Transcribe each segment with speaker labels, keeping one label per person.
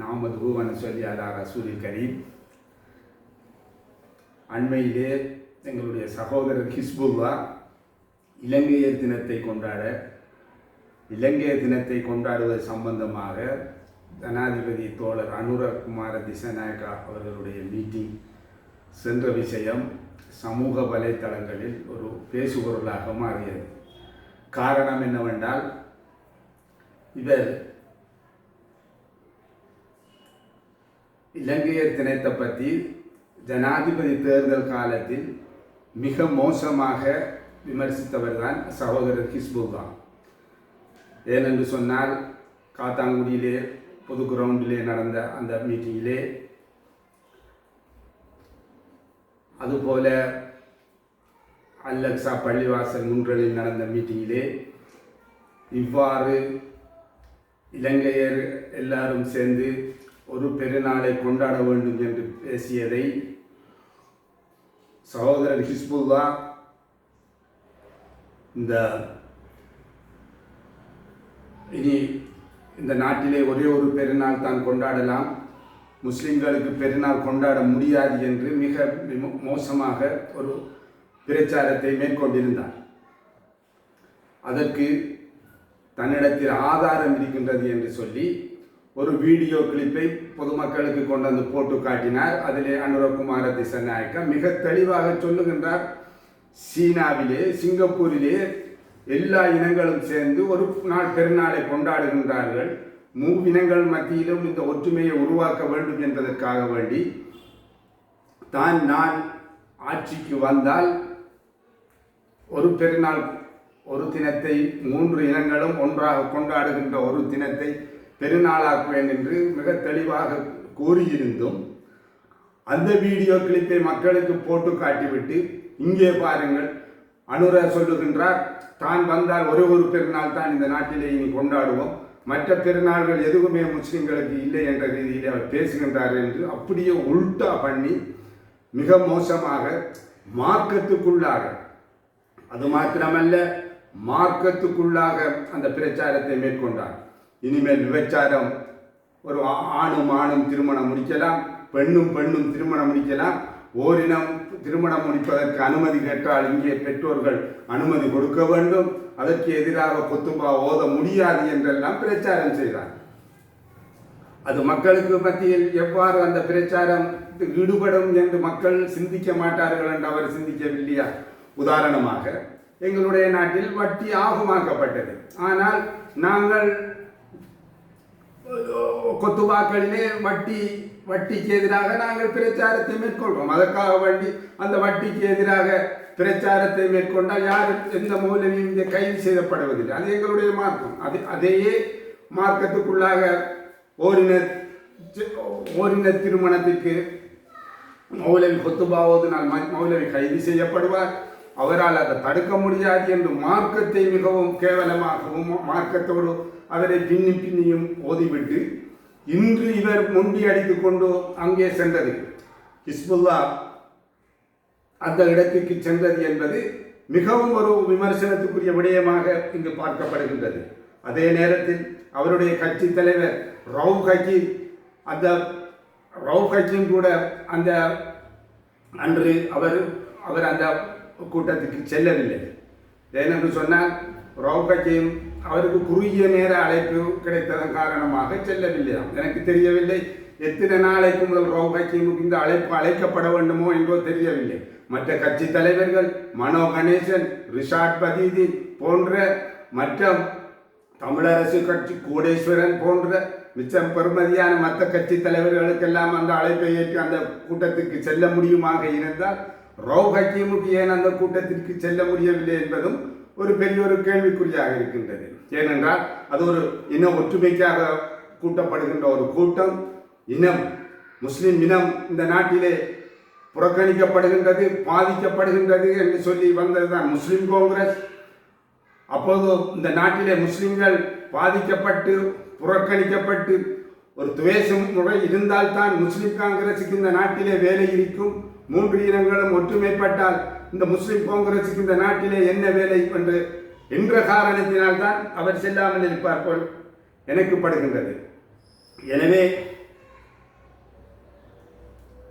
Speaker 1: நாமது சொல்லி அலா ரசூலில் கரீம். அண்மையிலே எங்களுடைய சகோதரர் ஹிஸ்புல்லா இலங்கையர் தினத்தை கொண்டாட இலங்கையர் தினத்தை கொண்டாடுவது சம்பந்தமாக ஜனாதிபதி தோழர் அனுரகுமார திசநாயக்கா அவர்களுடைய மீட்டிங் சென்ற விஷயம் சமூக வலைத்தளங்களில் ஒரு பேசுபொருளாக மாறியது. காரணம் என்னவென்றால் இவர் இலங்கையர் தினத்தை பற்றி ஜனாதிபதி தேர்தல் காலத்தில் மிக மோசமாக விமர்சித்தவர் தான் சகோதரர் ஹிஸ்புல்லா. ஏனென்று சொன்னால் காத்தாங்குடியிலே பொது கிரவுண்டிலே நடந்த அந்த மீட்டிங்கிலே அதுபோல அல்லக்ஸா பள்ளிவாசல் முன்றலில் நடந்த மீட்டிங்கிலே இவ்வாறு இலங்கையர் எல்லாரும் சேர்ந்து ஒரு பெருநாளை கொண்டாட வேண்டும் என்று பேசியதை சகோதரர் ஹிஸ்புல்லா இந்த இனி இந்த நாட்டிலே ஒரே ஒரு பெருநாள் தான் கொண்டாடலாம். முஸ்லிம்களுக்கு பெருநாள் கொண்டாட முடியாது என்று மிக மோசமாக ஒரு பிரச்சாரத்தை மேற்கொண்டிருந்தார். அதற்கு தன்னிடத்தில் ஆதாரம் இருக்கின்றது என்று சொல்லி ஒரு வீடியோ கிளிப்பை பொதுமக்களுக்கு கொண்டு வந்து போட்டு காட்டினார். அதிலே அனுரகுமார திசநாயக்க மிக தெளிவாக சொல்லுகின்றார். சீனாவிலே சிங்கப்பூரிலே எல்லா இனங்களும் சேர்ந்து ஒரு நாள் பெருநாளை கொண்டாடுகின்றார்கள். மூவினங்கள் மத்தியிலும் இந்த ஒற்றுமையை உருவாக்க வேண்டும் என்பதற்காக வேண்டி தான் நான் ஆட்சிக்கு வந்தால் ஒரு பெருநாள் ஒரு தினத்தை மூன்று இனங்களும் ஒன்றாக கொண்டாடுகின்ற ஒரு தினத்தை பெருநாளாக்குவேன் என்று மிக தெளிவாக கூறியிருந்தும் அந்த வீடியோ கிளிப்பை மக்களுக்கு போட்டு காட்டிவிட்டு இங்கே பாருங்கள் அனுர சொல்லுகின்றார் தான் வந்தால் ஒரே ஒரு பெருநாள் தான் இந்த நாட்டிலே இனி கொண்டாடுவோம். மற்ற பெருநாள்கள் எதுவுமே முஸ்லிம்களுக்கு இல்லை என்ற ரீதியில் அவர் பேசுகின்றார் என்று அப்படியே உல்டா பண்ணி மிக மோசமாக மார்க்கத்துக்குள்ளாக அது மாத்திரமல்ல மார்க்கத்துக்குள்ளாக அந்த பிரச்சாரத்தை மேற்கொண்டார். இனிமேல் விபச்சாரம். ஒரு ஆணும் ஆணும் திருமணம் முடிக்கலாம் பெண்ணும் பெண்ணும் திருமணம் முடிக்கலாம். ஓரினம் திருமணம் முடிப்பதற்கு அனுமதி கேட்டால் இங்கே பெற்றோர்கள் அனுமதி கொடுக்க வேண்டும். அதற்கு எதிராக கொத்துபா ஓத முடியாது என்றெல்லாம் பிரச்சாரம் செய்தார். அது மக்களுக்கு மத்தியில் எவ்வாறு அந்த பிரச்சாரம் ஈடுபடும் என்று மக்கள் சிந்திக்க மாட்டார்கள் என்று அவர் சிந்திக்கவில்லையா? உதாரணமாக எங்களுடைய நாட்டில் வட்டி ஆகமாக்கப்பட்டது. ஆனால் நாங்கள் கொத்துவாக்களிலே வட்டி வட்டிக்கு எதிராக நாங்கள் பிரச்சாரத்தை மேற்கொள்வோம். அதற்காக வண்டி அந்த வட்டிக்கு எதிராக பிரச்சாரத்தை மேற்கொண்டால் யாரும் எந்த மூலமும் இங்கே கைது செய்யப்படுவதில்லை. அது எங்களுடைய மார்க்கம். அது அதையே மார்க்கத்துக்குள்ளாக ஓரின ஓரின திருமணத்திற்கு மௌலவி கொத்துபாவதனால் மௌலவி கைது செய்யப்படுவார். அவரால் அதை தடுக்க முடியாது என்று மார்க்கத்தை மிகவும் கேவலமாகவும் மார்க்கத்தோடு அவரை பின்னி பின்னியும் ஓதிவிட்டு இன்று இவர் முண்டி அடித்துக் கொண்டு அங்கே சென்றது. ஹிஸ்புல்லா அந்த இடத்திற்கு சென்றது என்பது மிகவும் ஒரு விமர்சனத்துக்குரிய விடயமாக இங்கு பார்க்கப்படுகின்றது. அதே நேரத்தில் அவருடைய கட்சி தலைவர் ரவு ஹக்கீம் அந்த ரவு ஹக்கீம் கூட அந்த அன்று அவர் அவர் அந்த கூட்டத்துக்கு செல்லவில்லை. ஏனென்று சொன்னால் ரவு ஹக்கீம் அவருக்கு குறுகிய நேர அழைப்பு கிடைத்ததன் காரணமாக செல்லவில்லை. எனக்கு தெரியவில்லை. எத்தனை நாளைக்கு முதல் ரவுப் இந்த அழைப்பு அழைக்கப்பட வேண்டுமோ என்றோ தெரியவில்லை. மற்ற கட்சி தலைவர்கள் மனோ கணேசன் ரிஷாட் பதீதி போன்ற மற்ற தமிழரசு கட்சி கோடேஸ்வரன் போன்ற மிச்சம் பெருமதியான மற்ற கட்சி தலைவர்களுக்கெல்லாம் அந்த அழைப்பை ஏற்று அந்த கூட்டத்திற்கு செல்ல முடியுமாக இருந்தால் ரவு ஹக்கீமுக்கு ஏன் அந்த கூட்டத்திற்கு செல்ல முடியவில்லை என்பதும் ஒரு பெரிய ஒரு கேள்விக்குறியாக இருக்கின்றது. ஏனென்றால் அது ஒரு இன ஒற்றுமைக்காக கூட்டப்படுகின்ற ஒரு கூட்டம் இனம் முஸ்லிம் இனம் இந்த நாட்டிலே புறக்கணிக்கப்படுகின்றது பாதிக்கப்படுகின்றது என்று சொல்லி வந்ததுதான் முஸ்லிம் காங்கிரஸ். அப்போது இந்த நாட்டிலே முஸ்லிம்கள் பாதிக்கப்பட்டு புறக்கணிக்கப்பட்டு ஒரு துவேஷம் முறை இருந்தால்தான் முஸ்லிம் காங்கிரசுக்கு இந்த நாட்டிலே வேலை இருக்கும். மூன்று இனங்களும் ஒற்றுமைப்பட்டால் இந்த முஸ்லிம் காங்கிரசுக்கு இந்த நாட்டிலே என்ன வேலை? என்று என்ற காரணத்தினால்தான் அவர் செல்லாமல் இருப்பார் போல் எனக்கு படுகின்றது. எனவே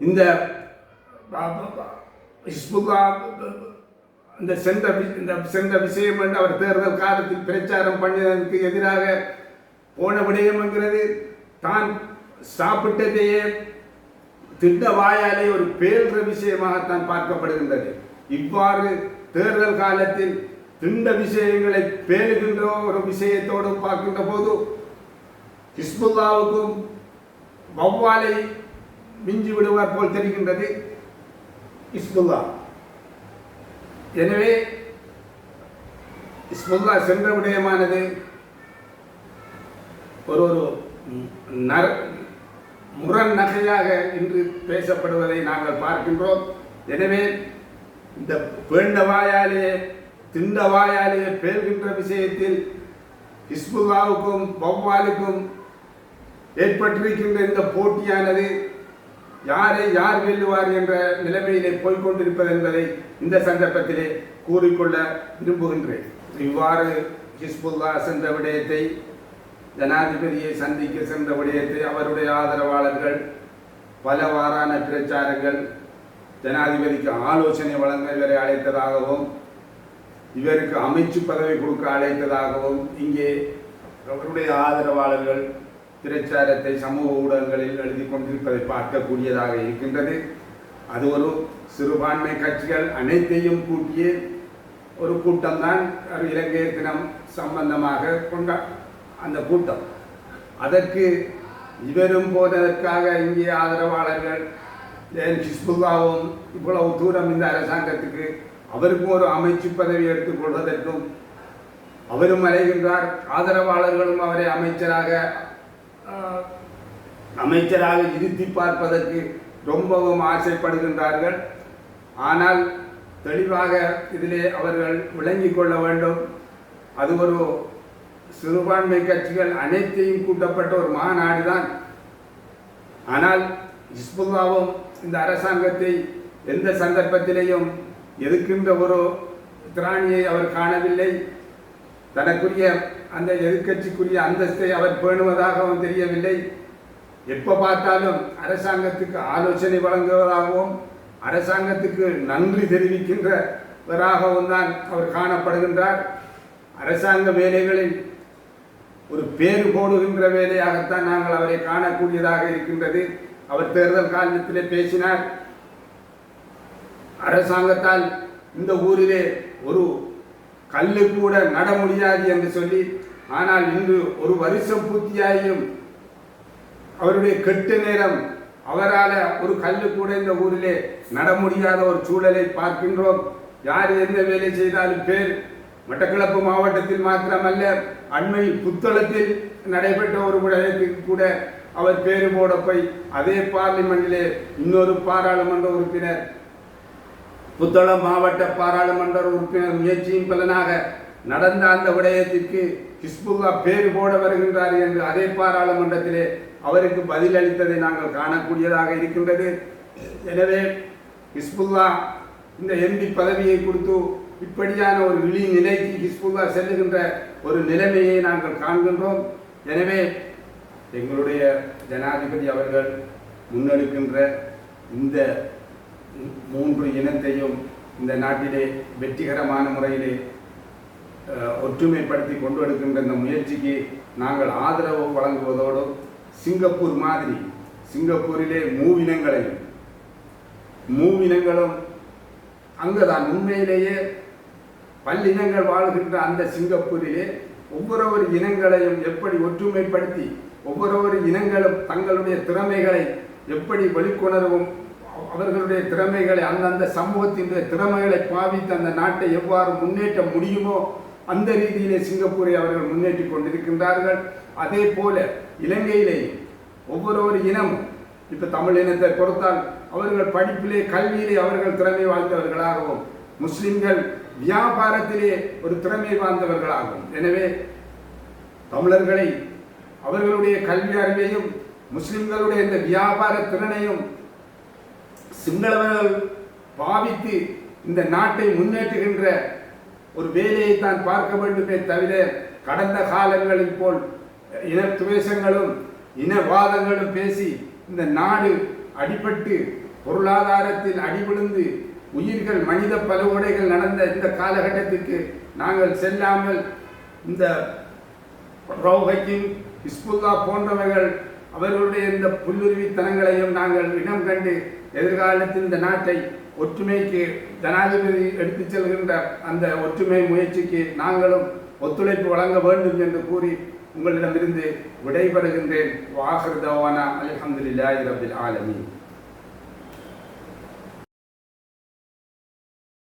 Speaker 1: இந்த இந்த சென்ற இந்த சென்ற விஷயம் என்று அவர் தேர்தல் காலத்தில் பிரச்சாரம் பண்ணதற்கு எதிராக போன விடயம் என்கிறது. தான் சாப்பிட்டதையே திட்ட வாயாலே ஒரு பேழ்ற விஷயமாகத்தான் பார்க்கப்படுகின்றது. இவ்வாறு தேர்தல் காலத்தில் திண்ட விஷயங்களை பேணுகின்ற ஒரு விஷயத்தோடு பார்க்கின்ற போது ஹிஸ்புல்லாவுக்கும் வௌவாலை மிஞ்சி விடுவார் போல் தெரிகின்றது ஹிஸ்புல்லா. எனவே ஹிஸ்புல்லா சென்ற விடயமானது ஒரு ஒரு நர முரண் நகையாக இன்று பேசப்படுவதை நாங்கள் பார்க்கின்றோம். எனவே இந்த வேண்ட வாயாலே திண்ட வாயாலே பேர்கின்ற விஷயத்தில் ஹிஸ்புல்லாவுக்கும் பவ்வாலுக்கும் ஏற்பட்டிருக்கின்ற இந்த போட்டியானது யாரை யார் வெல்லுவார் என்ற நிலைமையிலே போய்கொண்டிருப்பது என்பதை இந்த சந்தர்ப்பத்திலே கூறிக்கொள்ள விரும்புகின்றேன். இவ்வாறு ஹிஸ்புல்லா சென்ற விடயத்தை ஜனாதிபதியை சந்திக்க சென்ற விடயத்தை அவருடைய ஆதரவாளர்கள் பலவாறான பிரச்சாரங்கள் ஜனாதிபதிக்கு ஆலோசனை வழங்க இவரை அழைத்ததாகவும் இவருக்கு அமைச்சு பதவி கொடுக்க அழைத்ததாகவும் இங்கே அவருடைய ஆதரவாளர்கள் பிரச்சாரத்தை சமூக ஊடகங்களில் எழுதி கொண்டிருப்பதை பார்க்கக்கூடியதாக இருக்கின்றது. அது ஒரு சிறுபான்மை கட்சிகள் அனைத்தையும் கூட்டிய ஒரு கூட்டம்தான் தான் இலங்கை தினம் சம்பந்தமாக கொண்ட அந்த கூட்டம். அதற்கு இவரும் போனதற்காக இங்கே ஆதரவாளர்கள் ஏன் ஹிஸ்புல்லாவும் இவ்வளவு தூரம் இந்த அரசாங்கத்துக்கு அவருக்கும் ஒரு அமைச்சு பதவி எடுத்துக் கொள்வதற்கும் அவரும் அலைகின்றார். ஆதரவாளர்களும் அவரை அமைச்சராக அமைச்சராக இருத்தி பார்ப்பதற்கு ரொம்பவும் ஆசைப்படுகின்றார்கள். ஆனால் தெளிவாக இதிலே அவர்கள் விளங்கி கொள்ள வேண்டும். அது ஒரு சிறுபான்மை கட்சிகள் அனைத்தையும் கூட்டப்பட்ட ஒரு மாநாடு தான் ஆனால் இஸ்புல்லாவும் இந்த அரசாங்கத்தை எந்த சந்தர்ப்பத்திலேயும் எதிர்க்கின்ற ஒரு திராணியை அவர் காணவில்லை. தனக்குரிய அந்த எதிர்க்கட்சிக்குரிய அந்தஸ்தை அவர் பேணுவதாகவும் தெரியவில்லை. எப்போ பார்த்தாலும் அரசாங்கத்துக்கு ஆலோசனை வழங்குவதாகவும் அரசாங்கத்துக்கு நன்றி தெரிவிக்கின்றவராகவும் தான் அவர் காணப்படுகின்றார். அரசாங்க வேலைகளில் ஒரு பேரு போடுகின்ற வேலையாகத்தான் நாங்கள் அவரை காணக்கூடியதாக இருக்கின்றது. அவர் தேர்தல் காலத்திலே பேசினார். அரசாங்கத்தால் இந்த ஊரிலே ஒரு கல்லு கூட நட முடியாது என்று சொல்லி ஆனால் இன்று ஒரு வருஷம் பூர்த்தியாகியும் அவருடைய கெட்ட நேரம் அவரால் ஒரு கல்லு கூட இந்த ஊரிலே நட முடியாத ஒரு சூழலை பார்க்கின்றோம். யார் எந்த வேலை செய்தாலும் பேர் மட்டக்களப்பு மாவட்டத்தில் மாத்திரமல்ல அண்மை புத்தளத்தில் நடைபெற்ற ஒரு விடயத்துக்கு கூட அவர் பேரு போட போய் அதே பார்லிமெண்டிலே இன்னொரு பாராளுமன்ற உறுப்பினர் புத்தளம் மாவட்ட பாராளுமன்ற உறுப்பினர் முயற்சியின் பலனாக நடந்த அந்த விடயத்திற்கு ஹிஸ்புல்லா பேர் போட வருகின்றார் என்று அதே பாராளுமன்றத்திலே அவருக்கு பதிலளித்ததை நாங்கள் காணக்கூடியதாக இருக்கின்றது. எனவே ஹிஸ்புல்லா இந்த எம்பி பதவியை கொடுத்து இப்படியான ஒரு இழி நிலைக்கு ஹிஸ்புல்லா செல்லுகின்ற ஒரு நிலைமையை நாங்கள் காண்கின்றோம். எனவே எங்களுடைய ஜனாதிபதி அவர்கள் முன்னெடுக்கின்ற இந்த மூன்று இனத்தையும் இந்த நாட்டிலே வெற்றிகரமான முறையிலே ஒற்றுமைப்படுத்தி கொண்டு எடுக்கின்ற இந்த முயற்சிக்கு நாங்கள் ஆதரவு வழங்குவதோடு சிங்கப்பூர் மாதிரி சிங்கப்பூரிலே மூவினங்களையும் மூவினங்களும் அங்குதான் உண்மையிலேயே பல்லினங்கள் வாழ்கின்ற அந்த சிங்கப்பூரிலே ஒவ்வொரு ஒரு இனங்களையும் எப்படி ஒற்றுமைப்படுத்தி ஒவ்வொரு ஒரு இனங்களும் தங்களுடைய திறமைகளை எப்படி வெளிக்கொணரவும் அவர்களுடைய திறமைகளை அந்தந்த சமூகத்தினுடைய திறமைகளை பாவித்து அந்த நாட்டை எவ்வாறு முன்னேற்ற முடியுமோ அந்த ரீதியிலே சிங்கப்பூரை அவர்கள் முன்னேற்றி கொண்டிருக்கின்றார்கள். அதே போல இலங்கையிலேயும் ஒவ்வொரு ஒரு இனமும் இப்போ தமிழ் இனத்தை பொறுத்தால் அவர்கள் படிப்பிலே கல்வியிலே அவர்கள் திறமை வாய்ந்தவர்களாகவும் முஸ்லிம்கள் வியாபாரத்திலே ஒரு திறமை வாய்ந்தவர்களாகும் எனவே தமிழர்களை அவர்களுடைய கல்வி அறிவையும் முஸ்லிம்களுடைய இந்த வியாபார திறனையும் சிங்களவர்கள் பாவித்து இந்த நாட்டை முன்னேற்றுகின்ற ஒரு வேலையை தான் பார்க்க வேண்டுமே தவிர கடந்த காலங்களில் போல் இன துவேஷங்களும் இனவாதங்களும் பேசி இந்த நாடு அடிபட்டு பொருளாதாரத்தில் அடிவிழுந்து உயிர்கள் மனித பலகொடைகள் நடந்த இந்த காலகட்டத்திற்கு நாங்கள் செல்லாமல் இந்த ரௌஹைக்கும் இஸ்புல்லா போன்றவர்கள் அவர்களுடைய இந்த புல்லுருவித்தனங்களையும் நாங்கள் இனம் கண்டு எதிர்காலத்தில் இந்த நாட்டை ஒற்றுமைக்கு ஜனாதிபதி எடுத்துச் செல்கின்ற அந்த ஒற்றுமை முயற்சிக்கு நாங்களும் ஒத்துழைப்பு வழங்க வேண்டும் என்று கூறி உங்களிடமிருந்து விடைபெறுகின்றேன். வாகர் தவானா அல்ஹம்துலில்லாஹி ரபில் ஆலமீன்.